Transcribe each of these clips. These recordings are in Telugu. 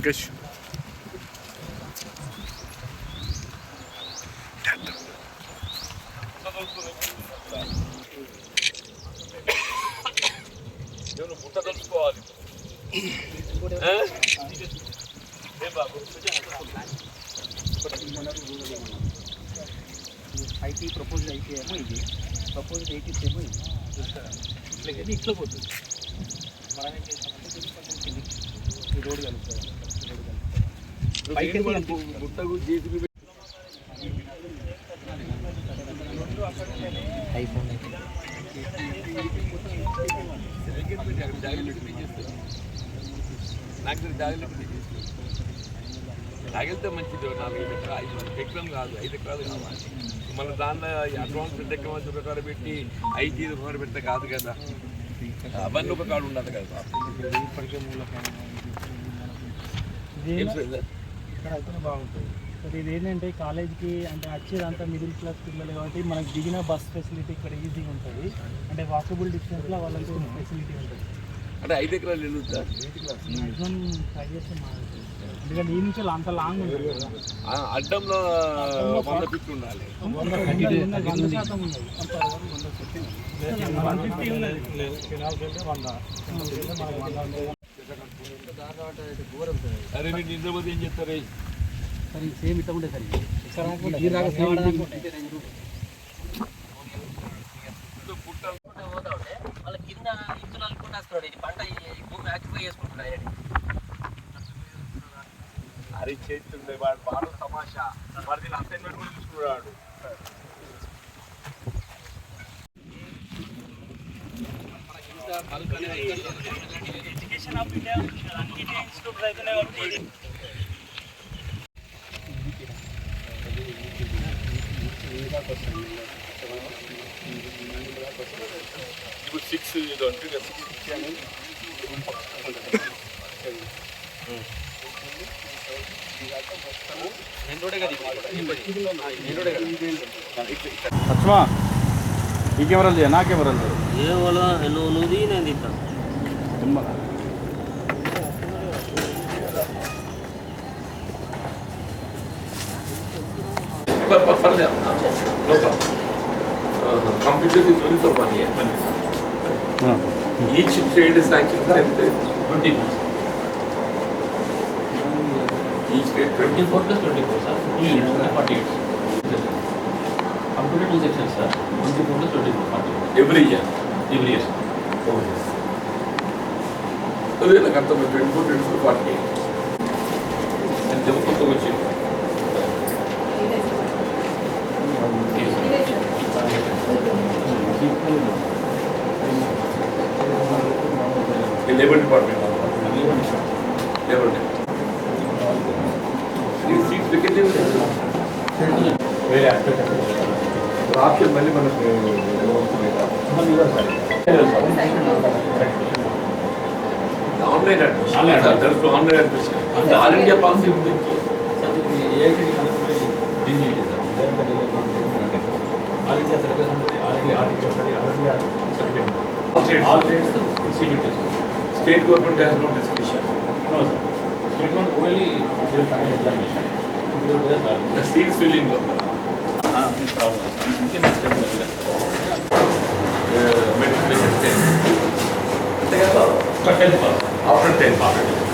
గష్ బుట్ట తెలుసుకోవాలి ఐటీ ప్రపోజ్ అయితే ఏమో ఇది ప్రపోజ్ ఎయిటీస్ ఏమో ఇది ఇట్లా ఇది ఇట్లా పోతుంది మనం ఏం చేస్తామంటే దీన్ని కొంచెం కిందికి ఈ రోడ్ కలుపుతాం ఐఫోన్ నాకు జాగ్రత్త తగిలితే మంచిది నాలుగు ఐదు ఎకరా ఐదు ఎకరం కాదు ఐదు ఎకరాలు కావాలి. మళ్ళీ దాంట్లో అడ్వాన్స్ టెక్నాలజీ ప్రకారం పెట్టి ఐటీ ప్రకారం పెడితే కాదు కదా. అవన్నీ ఒక కాడు ఉండదు కదా. ఇప్పటికే మూలకం ఏం సార్ ఇది? ఇక్కడ అయితేనే బాగుంటుంది. మరి ఇది ఏంటంటే కాలేజ్కి అంటే వచ్చేదంతా మిడిల్ క్లాస్ పిల్లలు కాబట్టి మనకి దిగిన బస్ ఫెసిలిటీ ఇక్కడ ఈజీగా ఉంటుంది. అంటే వాకబుల్ డిస్టెన్స్లో వాళ్ళకి ఫెసిలిటీ ఉంటుంది. అంటే ఐదు ఎకరాలు వెళ్ళుతా మ్యాక్సిమం ట్రై చేస్తే మారుతుంది ఎందుకంటే ఈ నుంచి అంత లాంగ్ ఉంటుంది కదా. అడ్డంలో వంద ఫిట్ ఉండాలి. వంద వంద శాతం ఉన్నది వన్ ఫిఫ్టీ ఉన్నది అరే నిద్రపోతే ఏం చెప్తారు సేమ్ ఇట్లా ఉండే సరే. వాళ్ళ కింద ఇత్తులు అనుకుంటూ వస్తున్నాడు ఇది పంట ఈ భూమి ఆక్యుపై చేసుకుంటున్నాడు ఆయన అరే చేస్తుండే వాడు బాగా తమాషా. మరి దీని అసైన్మెంట్ కూడా చూసుకున్నాడు ఎడ్యుకేషన్ ఆఫ్ ఇండియా అన్ని ఇన్స్టిట్యూట్ అవుతున్నాయి కాబట్టి ఇది ఇప్పుడు సిక్స్ ఇది ఉంటుంది కదా సిక్స్ అని లక్ష్మా ఈ కెమెరాలు చేయ నా కెమెరాలు చేయ ఏ వాళ్ళు నువ్వు నువ్వు దిగి నేను తింటా because it's only for one year. Each trade is actually 20 Each trade 24 plus 24, sir. Each yeah. 48. Computer two sections, sir. 24 plus 24, 48. Every year? Every year. Oh, yes. So, like, 24, 24, 48. step ఉంది, sir. మెట్రికులేషన్ టెన్ అంతే కదా But tenth pass. After ten After tenth.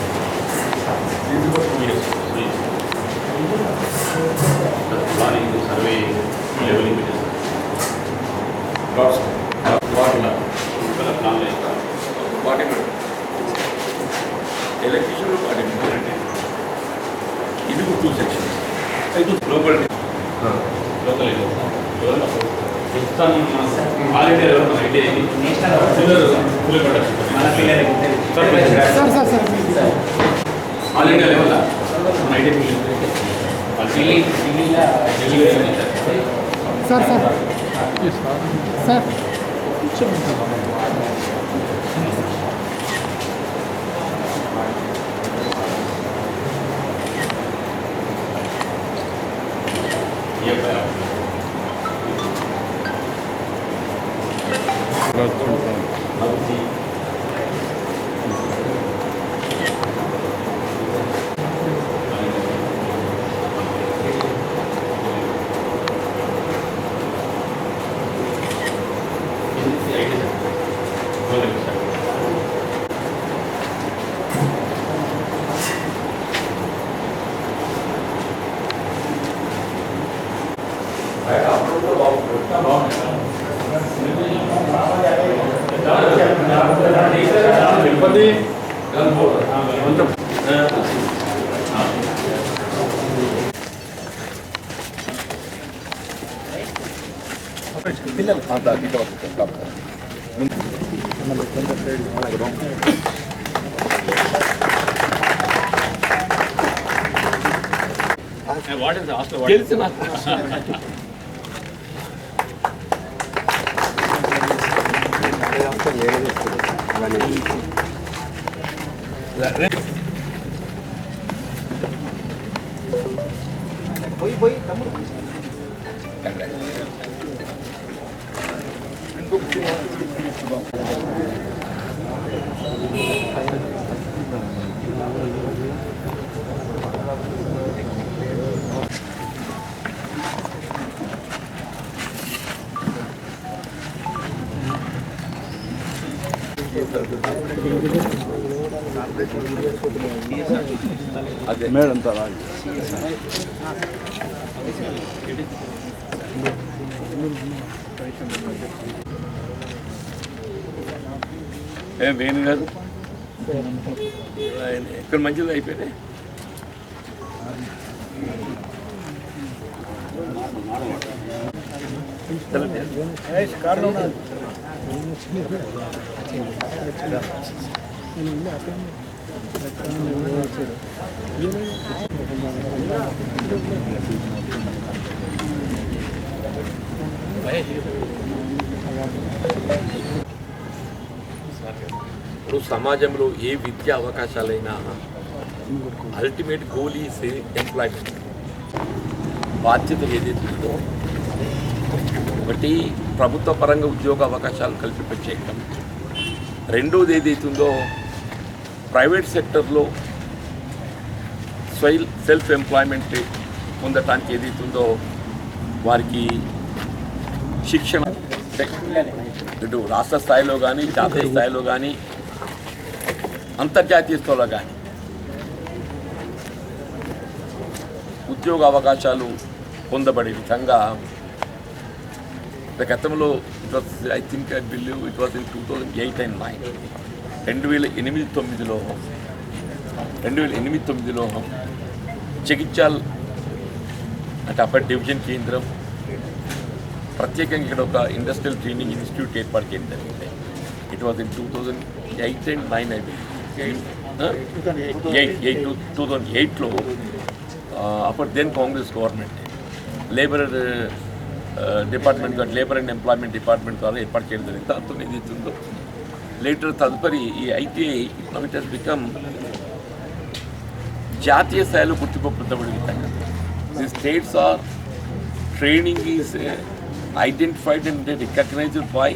Yes, yes. The planning, the survey, leveling it is. Lots what నా Well, plan like that. వాటి ఎలక్ట్రిషియన్ వాటి ఇది టూ సెక్షన్స్ లోకల్ ఎవరన్నా ప్రస్తుతం లెవెల్ మన ఐటీ పిల్లలు all India level IT Delhi Delhi sir sir sir 이해할까요? 네. 그렇죠. Tirupati madam Raju ఏ వేణు కాదు ఆయన ఎక్కడ మంచిది అయిపోయింది ఇప్పుడు సమాజంలో ఏ విద్యా అవకాశాలైనా అల్టిమేట్ గోల్ ఈస్ ఎంప్లాయ్మెంట్ బాధ్యత ఏదైతే ఉందో ఒకటి ప్రభుత్వ పరంగా ఉద్యోగ అవకాశాలు కల్పింపచేయటం రెండోది ఏదైతే ఉందో ప్రైవేట్ సెక్టర్లో స్వైల్ సెల్ఫ్ ఎంప్లాయ్మెంట్ పొందటానికి ఏదైతే ఉందో వారికి శిక్షణ ఇటు రాష్ట్ర స్థాయిలో కానీ జాతీయ స్థాయిలో కానీ అంతర్జాతీయ స్థాయిలో కానీ. ఉద్యోగ అవకాశాలు పొందబడే విధంగా గతంలో it was I think I believe it was in two thousand eight and nine రెండు వేల ఎనిమిది తొమ్మిదిలో రెండు వేల ఎనిమిది తొమ్మిదిలో జగిత్యాల్ అంటే అప్పటి డివిజన్ కేంద్రం ప్రత్యేకంగా ఇక్కడ ఒక ఇండస్ట్రియల్ ట్రైనింగ్ ఇన్స్టిట్యూట్ ఏర్పాటు చేయడం జరిగింది. It was in two thousand eight and nine I eight eight two thousand ఎయిట్లో అప్పటి then Congress government labour department labour and employment department ద్వారా ఏర్పాటు చేయడం జరిగింది దాంతో ఏదైతుందో లేటర్ తదుపరి ఈ ఐటీఐ ఇకనామిక్ హెస్ బికమ్ జాతీయ స్థాయిలో గుర్తింపు the states are training is identified and recognised by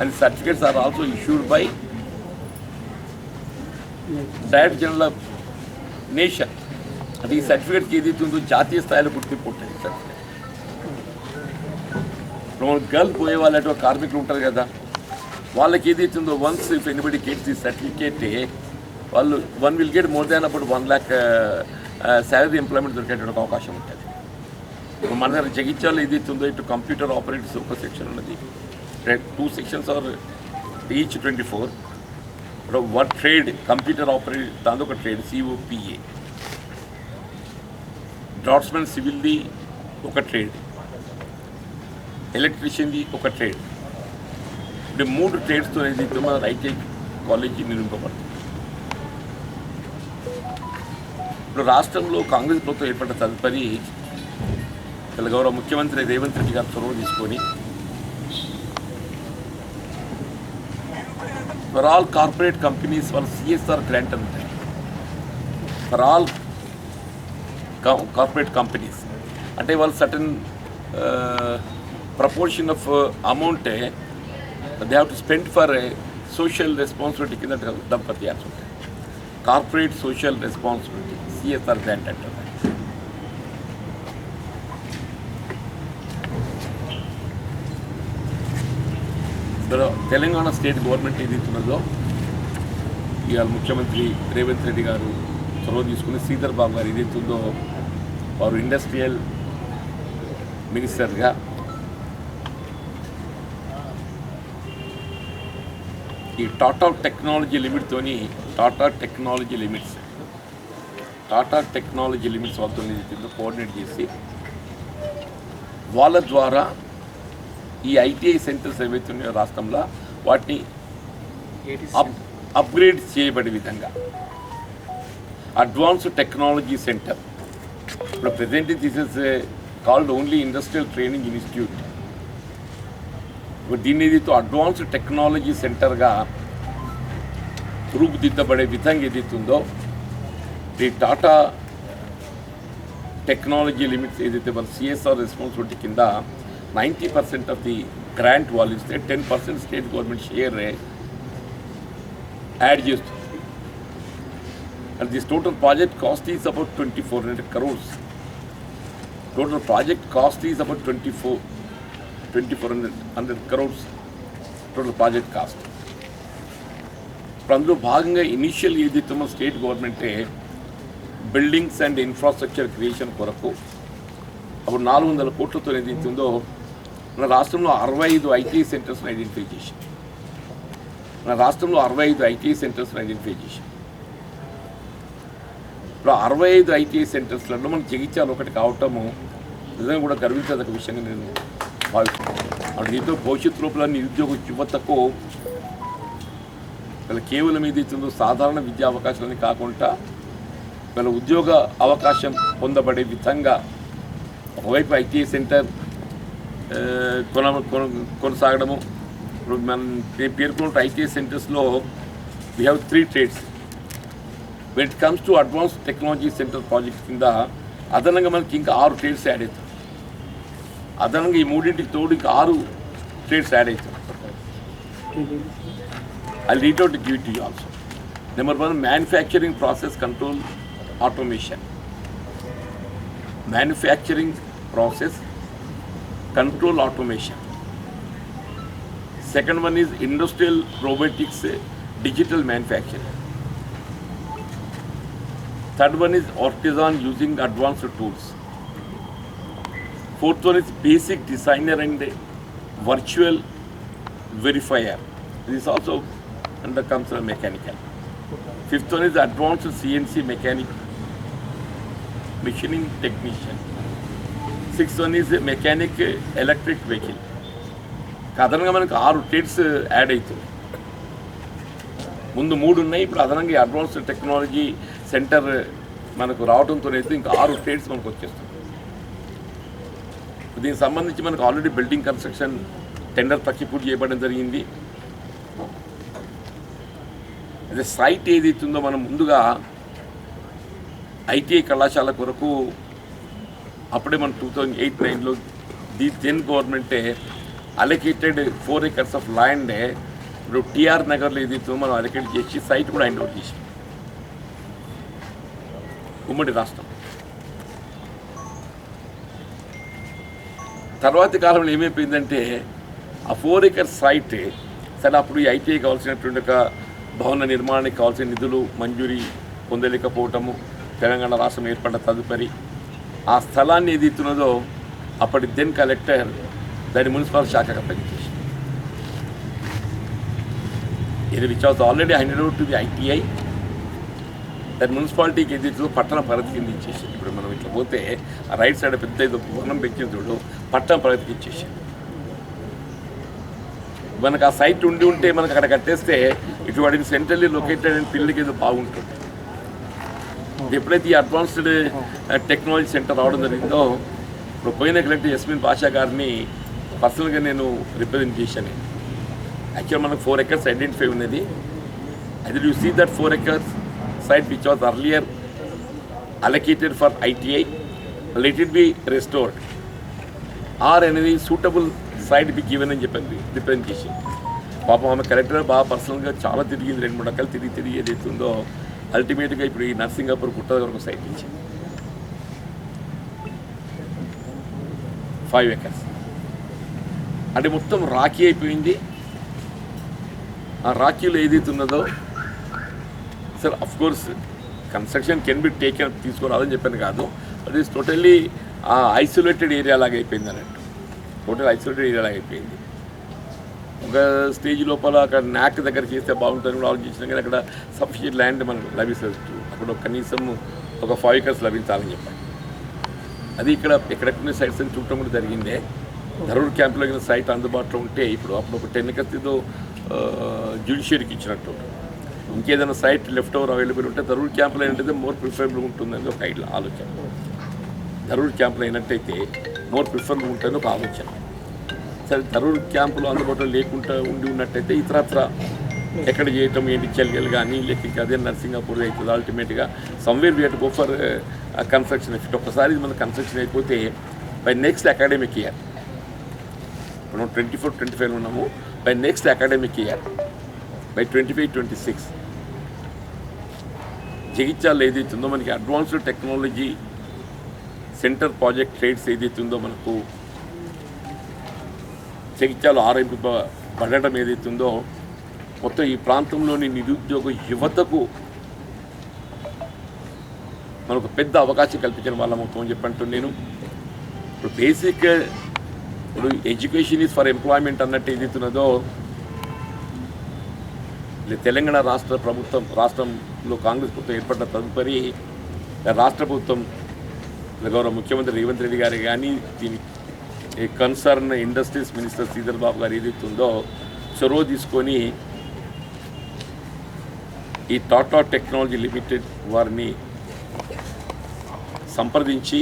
and certificates are also issued by director general of nation అది ఈ సర్టిఫికేట్కి ఏదైతే ఉందో జాతీయ స్థాయిలో గుర్తింపు ఉంటుంది సర్టిఫికేట్ గర్ల్ పోయే వాళ్ళు కార్మికులు ఉంటారు కదా వాళ్ళకి ఏదైతే ఉందో once if anybody gets the certificate వాళ్ళు one will get more than అప్పుడు వన్ ల్యాక్ శాలరీ ఎంప్లాయ్మెంట్ దొరికేటువంటి అవకాశం ఉంటుంది. మన దగ్గర జగిత్యాలు ఏదైతే ఉందో ఇటు కంప్యూటర్ ఆపరేటర్స్ ఒక సెక్షన్ ఉన్నది. Two sections are each twenty four ఇప్పుడు వన్ ట్రేడ్ కంప్యూటర్ ఆపరేట్ దాని ఒక ట్రేడ్ సిఓపిఏ డ్రాట్స్మెన్ సివిల్ది ఒక ట్రేడ్ ఎలక్ట్రీషియన్ది ఒక ట్రేడ్ అంటే మూడు ట్రేడ్స్తో ఏదైతే మన ఐటీఐ కాలేజీ నిర్మింపబడుతుంది. ఇప్పుడు రాష్ట్రంలో కాంగ్రెస్ ప్రభుత్వం ఏర్పడిన తదుపరి ఇలా గౌరవ ముఖ్యమంత్రి రేవంత్ రెడ్డి గారు చొరవ తీసుకొని ఫర్ ఆల్ కార్పొరేట్ కంపెనీస్ వాళ్ళ సిఎస్ఆర్ గ్రాంట్ ఉంటాయి ఫర్ ఆల్ కార్పొరేట్ కంపెనీస్ అంటే వాళ్ళు certain proportion of amount they have to spend for social responsibility కింద డబ్బు తీయాల్సి ఉంటాయి corporate social responsibility CSR grant అంటారు తెలంగాణ స్టేట్ గవర్నమెంట్ ఏదైతున్నదో ఇవాళ ముఖ్యమంత్రి రేవంత్ రెడ్డి గారు చొరవ తీసుకుని శ్రీధర్ బాబు గారు ఏదైతుందో వారు ఇండస్ట్రియల్ మినిస్టర్గా ఈ Tata technology లిమిట్తోని Tata technology limited Tata technology limited వద్ద కోఆర్డినేట్ చేసి వాళ్ళ ద్వారా ఈ ఐటీఐ సెంటర్స్ ఏవైతే ఉన్నాయో రాష్ట్రంలో వాటిని అప్ అప్గ్రేడ్ చేయబడే విధంగా. అడ్వాన్స్ టెక్నాలజీ సెంటర్ ఇప్పుడు present this is called only industrial training institute దీన్ని ఏదైతే అడ్వాన్స్ టెక్నాలజీ సెంటర్గా రూపుదిద్దబడే విధంగా ఏదైతుందో ఈ టాటా టెక్నాలజీ లిమిట్స్ ఏదైతే మన సిఎస్ఆర్ రెస్పాన్సిబిలిటీ కింద ninety percent of the grant వాళ్ళు ఇస్తే ten percent state government share add చేస్తుంది and this total project cost is about twenty four hundred crores total project cost is about twenty four twenty four hundred hundred crores total project cost ఇప్పుడు అందులో భాగంగా ఇనీషియల్ ఏదైతే స్టేట్ గవర్నమెంటే బిల్డింగ్స్ అండ్ ఇన్ఫ్రాస్ట్రక్చర్ క్రియేషన్ కొరకు అప్పుడు నాలుగు వందల కోట్లతో ఏదైతే ఉందో మన రాష్ట్రంలో అరవై ఐదు ఐటీ సెంటర్స్ని ఐడెంటిఫై చేసి మన రాష్ట్రంలో అరవై ఐదు ఐటీ సెంటర్స్ని ఐడెంటిఫై చేసి ఇప్పుడు అరవై ఐదు ఐటీ సెంటర్స్లలో మనం జగిత్యాలు ఒకటి కావటము నిజంగా కూడా గర్వించదగ్గ విషయంగా నేను భావిస్తున్నాను. దీంతో భవిష్యత్తు లోపల నిరుద్యోగ యువతకు వీళ్ళ కేవలం ఏదైతుందో సాధారణ విద్యా అవకాశాలని కాకుండా వీళ్ళ ఉద్యోగ అవకాశం పొందబడే విధంగా ఒకవైపు ఐటీఐ సెంటర్ కొన కొన- కొనసాగడము. ఇప్పుడు మనం పేర్కొన్న ఐటీఐ సెంటర్స్లో we have three trades when it comes to advance technology centre project కింద అదనంగా మనకి ఇంకా ఆరు ట్రేడ్స్ యాడ్ అవుతాం అదనంగా ఈ మూడింటికి తోడు ఇంకా ఆరు ట్రేడ్స్ యాడ్ అవుతాయి. I read out give to it to you also. Number one, manufacturing process control control automation. Second one is industrial robotics, uh, digital manufacturing. Third one is artisan using advanced tools. Fourth one is basic designer and virtual verifier. This is also under comes under mechanical. Fifth one is advanced CNC mechanic, machining technician. Six one is mechanic electric vehicle అదనంగా మనకు ఆరు ట్రేడ్స్ యాడ్ అవుతుంది. ముందు మూడు ఉన్నాయి. ఇప్పుడు అదనంగా అడ్వాన్స్ టెక్నాలజీ సెంటర్ మనకు రావడంతో అయితే ఇంకా ఆరు ట్రేడ్స్ మనకు వచ్చేస్తుంది దీనికి సంబంధించి మనకు ఆల్రెడీ బిల్డింగ్ కన్స్ట్రక్షన్ టెండర్ పచ్చిపూర్తి చేయబడడం జరిగింది. అదే సైట్ ఏదైతుందో మనం ముందుగా ఐటీఐ కళాశాల కొరకు అప్పుడే మనం టూ థౌజండ్ ఎయిట్ నైన్లో ది జెన్ గవర్నమెంటే allocated four acres of land ఇప్పుడు టీఆర్ నగర్లో ఏదైతుందో మనం అలొకేట్ చేసి సైట్ కూడా హ్యాండ్ ఓవర్ చేసి. ఉమ్మడి రాష్ట్రం. తర్వాతి కాలంలో ఏమైపోయిందంటే ఆ ఫోర్ ఎకర్ సైట్ సరే అప్పుడు ఈ ఐటీఐ కావాల్సినటువంటి ఒక భవన నిర్మాణానికి కావాల్సిన నిధులు మంజూరీ పొందలేకపోవటము తెలంగాణ రాష్ట్రం ఏర్పడిన తదుపరి ఆ స్థలాన్ని ఏది అప్పటి దెన్ కలెక్టర్ దాని మున్సిపల్ శాఖకు అప్పగించేసి ఇది which was already handed out to the ITI దాని మున్సిపాలిటీకి ఏది ఇస్తుందో పట్టణ పరిధి కింద ఇచ్చేసింది. ఇప్పుడు మనం ఇట్లా పోతే ఆ రైట్ సైడ్ పెద్ద ఏదో భవనం పెట్టిన చూడు పట్టణ పరిధికి ఇచ్చేసి మనకు ఆ సైట్ ఉండి ఉంటే మనకు అక్కడ కట్టేస్తే ఇటు వాటిని సెంట్రల్లీ లొకేటెడ్ అని పిల్లలకి ఏదో బాగుంటుంది. ఎప్పుడైతే ఈ అడ్వాన్స్డ్ టెక్నాలజీ సెంటర్ రావడం జరిగిందో ఇప్పుడు పోయిన కలెక్టర్ యస్మిన్ పాషా గారిని పర్సనల్గా నేను రిప్రజెంట్ చేశాను. యాక్చువల్ మనకు ఫోర్ ఎకర్స్ ఐడెంటిఫై ఉన్నది. అది you see that four acres site which was earlier allocated for ITI let it be restored. Or అనేది సూటబుల్ సైట్ బి గివెన్ అని చెప్పి రిప్రజెంట్ చేసి పాపం ఆమె కలెక్టర్ బాగా పర్సనల్గా చాలా తిరిగింది రెండు మూడు రకాలు తిరిగి తిరిగి ఏదైతే ఉందో అల్టిమేట్గా ఇప్పుడు ఈ నర్సింగాపూర్ గుట్ట వరకు సైట్ ఇచ్చింది ఫైవ్ ఎకర్స్ అంటే మొత్తం రాఖీ అయిపోయింది. ఆ రాఖీలో ఏదైతే ఉన్నదో sir of course construction can be taken తీసుకురాదని చెప్పాను కాదు. అది ఈస్ టోటల్లీ ఐసోలేటెడ్ ఏరియా లాగా అయిపోయింది అన్నట్టు. టోటల్ ఐసోలేటెడ్ ఏరియా లాగా అయిపోయింది. ఒక స్టేజ్ లోపల అక్కడ నాక్ దగ్గర చేస్తే బాగుంటుంది కూడా ఆలోచించినా. కానీ అక్కడ సఫిషియెంట్ ల్యాండ్ మనకు లభిస్తుంది అక్కడ కనీసం ఒక ఫైవ్ ఎకర్స్ లభించాలని చెప్పాలి అది ఇక్కడ ఎక్కడెక్కడ సైట్స్ అని చూడటం కూడా జరిగిందే. ధరూర్ క్యాంప్లో కింద సైట్ అందుబాటులో ఉంటే ఇప్పుడు అప్పుడు ఒక టెన్ ఎకర్స్ ఏదో జ్యుడిషియరీకి ఇచ్చినట్టు. ఇంకేదైనా సైట్ లెఫ్ట్ ఓవర్ అవైలబుల్ ఉంటే ధరూర్ క్యాంప్లో ఏంటంటే మోర్ ప్రిఫరబుల్ ఉంటుందని ఒక ఐడియా ఆలోచన. ధరూర్ క్యాంప్లో అయినట్టయితే మోర్ ప్రిఫరబుల్ ఉంటుందని ఒక ఆలోచన. సరే ధరూర్ క్యాంపులో అందుబాటులో లేకుండా ఉండి ఉన్నట్టయితే ఇతరత్ర ఎక్కడ చేయటం ఏంటి చెల్గలు కానీ లేక అదే నర్సింగాపూర్ అవుతుంది అల్టిమేట్గా somewhere we had go for construction effect ఒక్కసారి ఇది మన కన్స్ట్రక్షన్ అయిపోతే బై నెక్స్ట్ అకాడమిక్ ఇయర్ మనం ట్వంటీ ఫోర్ ట్వంటీ ఫైవ్ ఉన్నాము. By next academic year by twenty five twenty six Jagtial ఏదైతుందో మనకి advanced technology centre project trades ఏదైతుందో మనకు జగిత్యాలు ఆరంభింపబడటం ఏదైతుందో మొత్తం ఈ ప్రాంతంలోని నిరుద్యోగ యువతకు మనకు పెద్ద అవకాశం కల్పించిన వాళ్ళ మొత్తం అని చెప్పంటూ నేను. ఇప్పుడు బేసిక్ ఇప్పుడు ఎడ్యుకేషన్ ఈజ్ ఫర్ ఎంప్లాయ్మెంట్ అన్నట్టు ఏదైతున్నదో తెలంగాణ రాష్ట్ర ప్రభుత్వం రాష్ట్రంలో కాంగ్రెస్ ప్రభుత్వం ఏర్పడిన తదుపరి రాష్ట్ర ప్రభుత్వం గౌరవ ముఖ్యమంత్రి రేవంత్ రెడ్డి గారు కానీ ఈ concern industries minister Sridhar Babu garu ఏదైతే ఉందో చొరవ తీసుకొని ఈ టాటా టెక్నాలజీ లిమిటెడ్ వారిని సంప్రదించి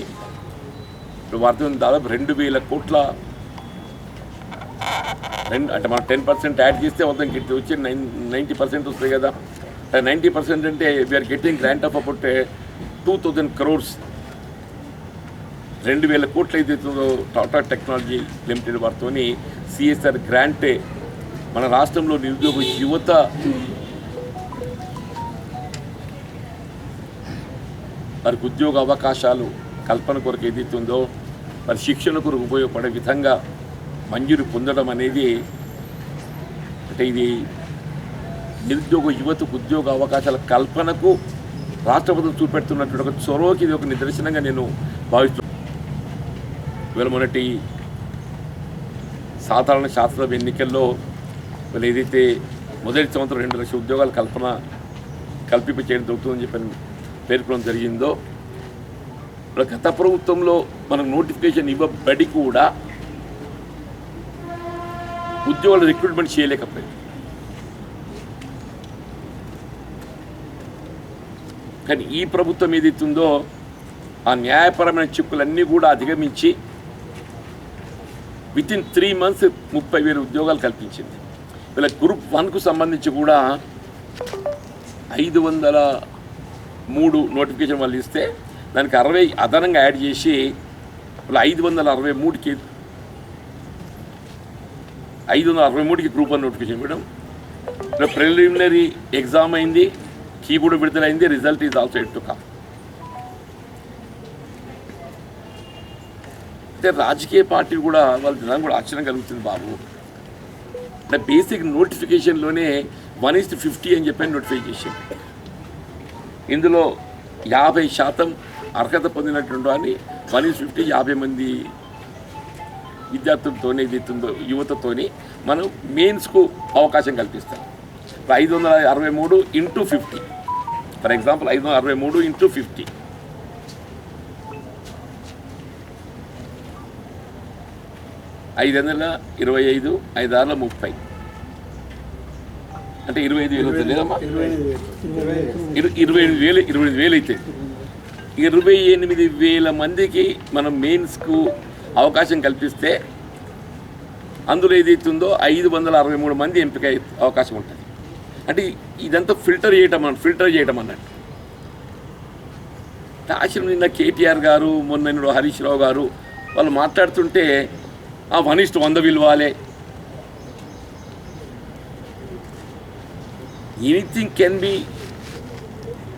ఇప్పుడు వారితో దాదాపు రెండు వేల కోట్ల రెండు అంటే మనం టెన్ పర్సెంట్ యాడ్ చేస్తే మొత్తం గిట్ వచ్చి నైన్ నైంటీ పర్సెంట్ వస్తుంది కదా. నైంటీ పర్సెంట్ అంటే we're getting grant of about two thousand crores రెండు వేల కోట్లు ఏదైతుందో టాటా టెక్నాలజీ లిమిటెడ్ వారితో సిఎస్ఆర్ గ్రాంటే మన రాష్ట్రంలో నిరుద్యోగ యువత వారికి ఉద్యోగ అవకాశాలు కల్పన కొరకు ఏదైతే వారి శిక్షణ కొరకు ఉపయోగపడే విధంగా మంజూరు పొందడం అనేది అంటే ఇది నిరుద్యోగ యువతకు ఉద్యోగ అవకాశాల కల్పనకు రాష్ట్రపతి చూపెడుతున్నటువంటి ఒక చొరవకి ఇది ఒక నిదర్శనంగా నేను భావిస్తున్నాను. ఇవాళ మొన్నటి సాధారణ శాసనసభ ఎన్నికల్లో వాళ్ళు ఏదైతే మొదటి సంవత్సరం రెండు లక్షల ఉద్యోగాల కల్పన కల్పింప చేయడం జరుగుతుందని చెప్పని పేర్కొనడం జరిగిందో గత ప్రభుత్వంలో మనకు నోటిఫికేషన్ ఇవ్వబడి కూడా ఉద్యోగుల రిక్రూట్మెంట్ చేయలేకపోయింది కానీ ఈ ప్రభుత్వం ఏదైతుందో ఆ న్యాయపరమైన చిక్కులన్నీ కూడా అధిగమించి విత్ ఇన్ త్రీ మంత్స్ ముప్పై వేల ఉద్యోగాలు కల్పించింది. వీళ్ళ గ్రూప్ వన్కు సంబంధించి కూడా ఐదు వందల మూడు నోటిఫికేషన్ వాళ్ళు ఇస్తే దానికి అరవై అదనంగా యాడ్ చేసి వీళ్ళు ఐదు వందల అరవై మూడుకి ఐదు వందల అరవై మూడుకి గ్రూప్ వన్ నోటిఫికేషన్ ఇవ్వడం. ప్రిలిమినరీ ఎగ్జామ్ అయింది కీబోర్డ్ విడుదలైంది result is also yet to come అంటే రాజకీయ పార్టీ కూడా వాళ్ళ జనం కూడా ఆశ్చర్యం కలుగుతుంది బాబు. అంటే బేసిక్ నోటిఫికేషన్లోనే వన్ ఈస్ ఫిఫ్టీ అని చెప్పి నోటిఫై చేసింది ఇందులో యాభై శాతం అర్హత పొందినటువంటి అని వన్ ఈస్ ఫిఫ్టీ యాభై మంది విద్యార్థులతోనే ఏదైతుందో యువతతోని మనం మెయిన్స్కు అవకాశం కల్పిస్తాం. ఇప్పుడు ఐదు వందల అరవై మూడు ఇంటూ ఫిఫ్టీ ఫర్ ఎగ్జాంపుల్ ఐదు వందల అరవై మూడు ఇంటూ ఫిఫ్టీ ఐదు వందల ఇరవై ఐదు ఐదు ఆరుల ముప్పై. అంటే ఇరవై ఐదు వేలు అవుతుంది లేదమ్మా ఇరవై ఎనిమిది వేలు ఇరవై ఎనిమిది వేలు అయితే. ఇరవై ఎనిమిది వేల మందికి మనం మెయిన్స్కు అవకాశం కల్పిస్తే అందులో ఏదైతుందో ఐదు వందల అరవై మూడు మంది ఎంపిక అయ్యే అవకాశం ఉంటుంది. అంటే ఇదంతా ఫిల్టర్ చేయటం అన్న ఫిల్టర్ చేయటం అన్నట్టు. ఆశ్రమం నిన్న కేటీఆర్ గారు మొన్న నిన్న హరీష్ రావు గారు వాళ్ళు మాట్లాడుతుంటే ఆ వన్ ఇస్ట్ వంద విలువాలే. ఎనీథింగ్ కెన్ బి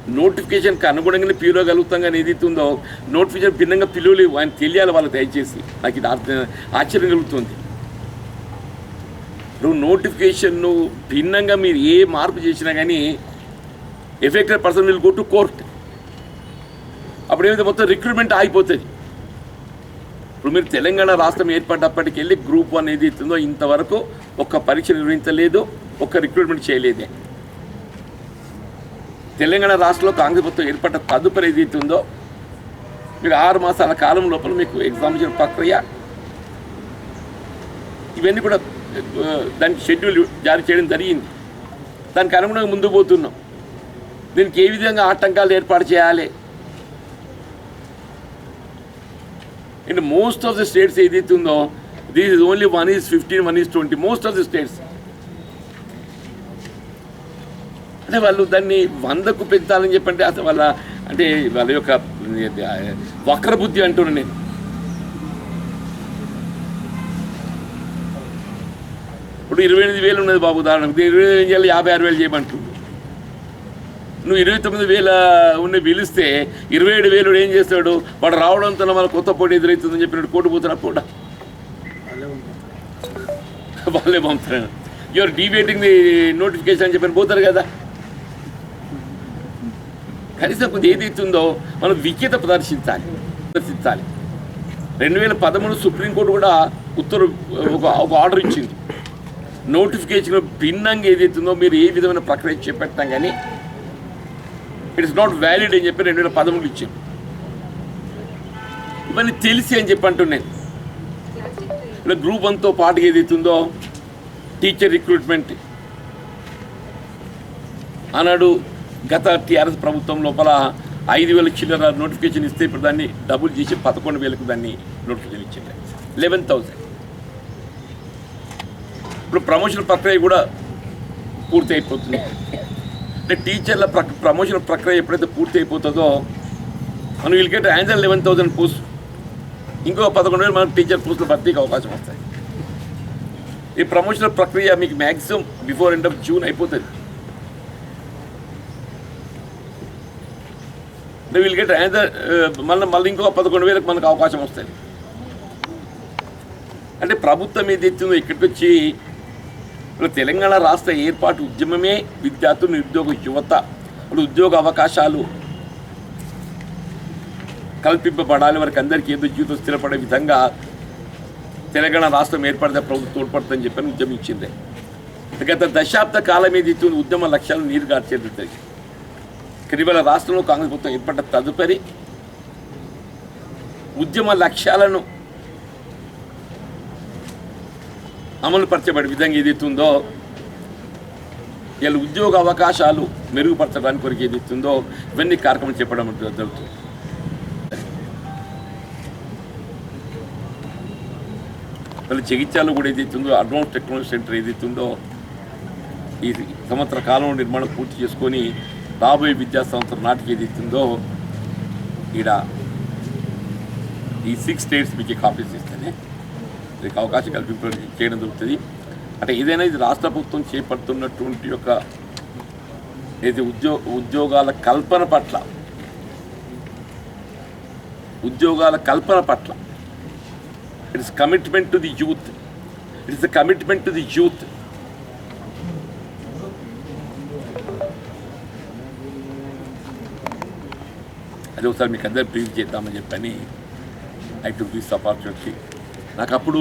నోటిఫికేషన్కి అనుగుణంగానే పిలవగలుగుతాం కానీ ఏదైతే ఉందో నోటిఫికేషన్ భిన్నంగా పిలువలేవు ఆయన తెలియాలి వాళ్ళకి దయచేసి. నాకు ఇది ఆశ్చర్య- ఆశ్చర్యం కలుగుతుంది. నువ్వు నోటిఫికేషన్ను భిన్నంగా మీరు ఏ మార్పు చేసినా కానీ affected person will go to court అప్పుడు ఏమైతే మొత్తం రిక్రూట్మెంట్ ఆగిపోతుంది. ఇప్పుడు మీరు తెలంగాణ రాష్ట్రం ఏర్పడ్డప్పటికి వెళ్ళి గ్రూప్ వన్ ఏది ఇస్తుందో ఇంతవరకు ఒక్క పరీక్ష నిర్వహించలేదు ఒక్క రిక్రూట్మెంట్ చేయలేదే. తెలంగాణ రాష్ట్రంలో కాంగ్రెస్ ప్రభుత్వం ఏర్పడ్డ తదుపరి ఏదైతే ఉందో మీరు ఆరు మాసాల కాలం లోపల మీకు ఎగ్జామినేషన్ ప్రక్రియ. ఇవన్నీ కూడా దానికి షెడ్యూల్ జారీ చేయడం జరిగింది. దానికి అనుగుణంగా ముందు పోతున్నాం. దీనికి ఏ విధంగా ఆటంకాలు ఏర్పాటు చేయాలి? And most of the states ఏదైతే ఉందో these is only one is fifteen one is twenty most of the states అంటే వాళ్ళు దాన్ని వందకు పెంచాలని చెప్పంటే అసలు వాళ్ళ అంటే వాళ్ళ యొక్క వక్ర బుద్ధి అంటున్నాను నేను. ఇప్పుడు ఇరవై ఎనిమిది వేలు ఉన్నది బాబు ఉదాహరణకు ఇరవై ఎనిమిది వేలు యాభై ఆరు వేలు చేయమంటు నువ్వు ఇరవై తొమ్మిది వేల ఉన్న పిలిస్తే ఇరవై ఏడు వేలు ఏం చేస్తాడు? వాడు రావడంతో మన కొత్త పోటీ ఎదురవుతుందని చెప్పినట్టు కోటి పోతున్నా కూడా వాళ్ళే పంపుతారు. యువర్ డిబేటింగ్ ది నోటిఫికేషన్ అని చెప్పని పోతారు కదా. కనీసం కొంచెం ఏదైతే ఉందో మనం విఖ్యత ప్రదర్శించాలి. ప్రదర్శించాలి. రెండు వేల పదమూడు సుప్రీంకోర్టు కూడా ఉత్తర్వు ఒక ఒక ఆర్డర్ ఇచ్చింది. నోటిఫికేషన్ భిన్నంగా ఏదైతే ఉందో మీరు ఏ విధమైన ప్రక్రియ చేపట్టాం కానీ ఇట్ ఇస్ నాట్ వ్యాలిడ్ అని చెప్పి రెండు వేల పదమూడు ఇచ్చింది ఇవన్నీ తెలిసి అని చెప్పి అంటున్నాను ఇలా గ్రూప్ వన్తో పాటు ఏదైతుందో టీచర్ రిక్రూట్మెంట్. ఆనాడు గత టీఆర్ఎస్ ప్రభుత్వం లోపల ఐదు వేల చిల్లర నోటిఫికేషన్ ఇస్తే ఇప్పుడు దాన్ని డబుల్ చేసి పదకొండు వేలకు దాన్ని నోటిఫికేషన్ ఇచ్చింది లెవెన్ థౌసండ్ ఇప్పుడు ప్రమోషన్ ప్రక్రియ కూడా పూర్తి అయిపోతుంది. అంటే టీచర్ల ప్ర ప్రమోషన్ ప్రక్రియ ఎప్పుడైతే పూర్తి అయిపోతుందో మనం వీళ్ళు get answer eleven thousand post ఇంకో పదకొండు వేలు మనకు టీచర్ పోస్టులు భర్తీకి అవకాశం వస్తాయి. ఈ ప్రమోషనల్ ప్రక్రియ మీకు maximum before end of June అయిపోతుంది. వీళ్ళు గెట్ యాన్సర్ మళ్ళీ మళ్ళీ ఇంకో పదకొండు వేలకు మనకు అవకాశం వస్తుంది అంటే ప్రభుత్వం ఏది ఎత్తుందో ఇక్కడికి వచ్చి ఇప్పుడు తెలంగాణ రాష్ట్ర ఏర్పాటు ఉద్యమమే విద్యార్థులు నిరుద్యోగ యువత ఇప్పుడు ఉద్యోగ అవకాశాలు కల్పింపబడాలి. వారికి అందరికీ ఏదో జీవితం స్థిరపడే విధంగా తెలంగాణ రాష్ట్రం ఏర్పడితే ప్రభుత్వం తోడ్పడుతుందని చెప్పని ఉద్యమించింది గత దశాబ్ద కాలం మీద ఉద్యమ లక్ష్యాలు నీరు గార్చేది ఇవాళ రాష్ట్రంలో కాంగ్రెస్ ప్రభుత్వం ఏర్పడ్డ తదుపరి ఉద్యమ లక్ష్యాలను అమలుపరచబడే విధంగా ఏదైతే వీళ్ళ ఉద్యోగ అవకాశాలు మెరుగుపరచడానికి కొరకు ఏదైతే ఇవన్నీ కార్యక్రమం చెప్పడం జరుగుతుంది. మళ్ళీ చికిత్సలు కూడా ఏదైతే అడ్వాన్స్ టెక్నాలజీ సెంటర్ ఏదైతే ఈ సంవత్సర కాలంలో నిర్మాణం పూర్తి చేసుకొని రాబోయే విద్యా సంవత్సరం నాటికి ఏదైతే ఉందో ఈడ ఈ సిక్స్ స్టేట్స్ మీకు కాపీస్ ఇస్తేనే దీనికి అవకాశం కల్పించడం చేయడం జరుగుతుంది. అంటే ఏదైనా ఇది రాష్ట్ర ప్రభుత్వం చేపడుతున్నటువంటి యొక్క ఏది ఉద్యో ఉద్యోగాల కల్పన పట్ల ఉద్యోగాల కల్పన పట్ల it is commitment to the youth it is the commitment to the youth అది ఒకసారి మీకు అందరు బ్రీఫ్ చేద్దామని చెప్పని ఐ టు దిస్ ఆపర్చునిటీ నాకు అప్పుడు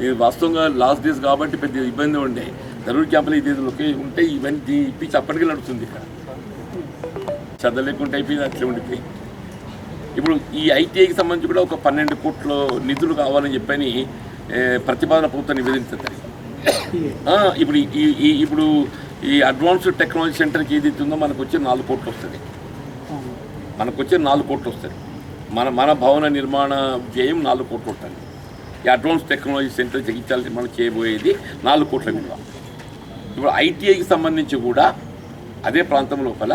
నేను వాస్తవంగా లాస్ట్ డేస్ కాబట్టి పెద్ద ఇబ్బంది ఉండే. ధరూర్ క్యాంపులో ఇది ఒకే ఉంటే ఇవన్నీ ఇప్పించి అప్పటికే నడుస్తుంది ఇక్కడ. చదవలేకుండా అయిపోయింది అట్లే ఉండిపోయి ఇప్పుడు ఈ ఐటీఐకి సంబంధించి కూడా ఒక పన్నెండు కోట్ల నిధులు కావాలని చెప్పని ప్రతిపాదన ప్రభుత్వం నివేదించారు ఇప్పుడు ఈ ఈ ఇప్పుడు ఈ అడ్వాన్స్డ్ టెక్నాలజీ సెంటర్కి ఏది ఉందో మనకు వచ్చే నాలుగు కోట్లు వస్తుంది మనకు వచ్చే నాలుగు కోట్లు వస్తుంది మన మన భవన నిర్మాణ వ్యయం నాలుగు కోట్లు ఉంటుంది ఈ అడ్వాన్స్ టెక్నాలజీ సెంటర్ జగించాల్సి మనం చేయబోయేది నాలుగు కోట్ల విలువ ఇప్పుడు ఐటీఐకి సంబంధించి కూడా అదే ప్రాంతం లోపల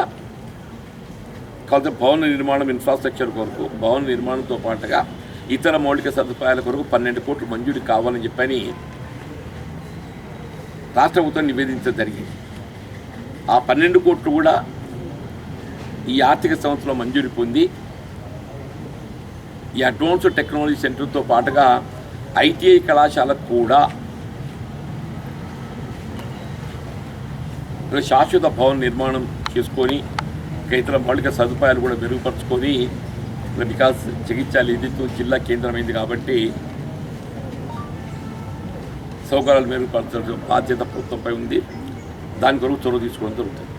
కాకపోతే భవన నిర్మాణం ఇన్ఫ్రాస్ట్రక్చర్ కొరకు భవన నిర్మాణంతో పాటుగా ఇతర మౌలిక సదుపాయాల కొరకు పన్నెండు కోట్లు మంజూరు కావాలని చెప్పని రాష్ట్ర ప్రభుత్వం నివేదించడం జరిగింది ఆ పన్నెండు కోట్లు కూడా ఈ ఆర్థిక సంవత్సరంలో మంజూరు పొంది ఈ అడ్వాన్స్డ్ టెక్నాలజీ సెంటర్తో పాటుగా ఐటీఐ కళాశాలకు కూడా శాశ్వత భవన నిర్మాణం చేసుకొని ఇతర మౌలిక సదుపాయాలు కూడా మెరుగుపరుచుకొని బికాస్ చికిత్స ఇది జిల్లా కేంద్రమైంది కాబట్టి సౌకర్యాలు మెరుగుపరచడం బాధ్యత ప్రభుత్వంపై ఉంది. దాని కొరకు చొరవ తీసుకోవడం జరుగుతుంది.